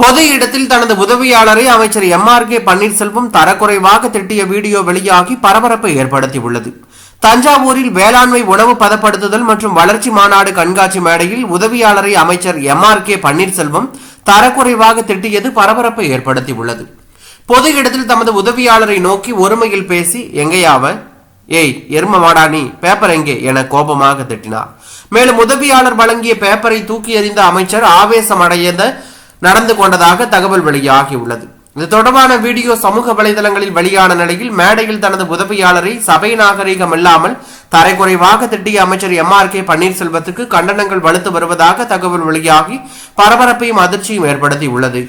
பொது இடத்தில் தனது உதவியாளரை அமைச்சர் எம் ஆர் கே பன்னீர்செல்வம் தரக்குறைவாக திட்டிய வீடியோ வெளியாகி பரபரப்பை ஏற்படுத்தியுள்ளது. தஞ்சாவூரில் வேளாண்மை உணவு பதப்படுத்துதல் மற்றும் வளர்ச்சி மாநாடு கண்காட்சி மேடையில் உதவியாளரை அமைச்சர் எம் ஆர் கே பன்னீர்செல்வம் தரக்குறைவாக திட்டியது பரபரப்பை ஏற்படுத்தியுள்ளது. பொது இடத்தில் தமது உதவியாளரை நோக்கி ஒருமையில் பேசி எங்கேயாவ? ஏய் எரும மாடா நீ பேப்பர் எங்கே? என கோபமாக திட்டினார். மேலும் உதவியாளர் வழங்கிய பேப்பரை தூக்கி எறிந்த அமைச்சர் ஆவேசம் நடந்து கொண்டதாக தகவல் வெளியாகியுள்ளது இது தொடர்பான வீடியோ சமூக வலைதளங்களில் வெளியான நிலையில் மேடையில் தனது உதவியாளரை சபை நாகரிகம் இல்லாமல் தரைக்குறைவாக திட்டிய அமைச்சர் எம் ஆர் கே பன்னீர்செல்வத்துக்கு கண்டனங்கள் வலுத்து வருவதாக தகவல் வெளியாகி பரபரப்பையும் அதிர்ச்சியும் ஏற்படுத்தியுள்ளது.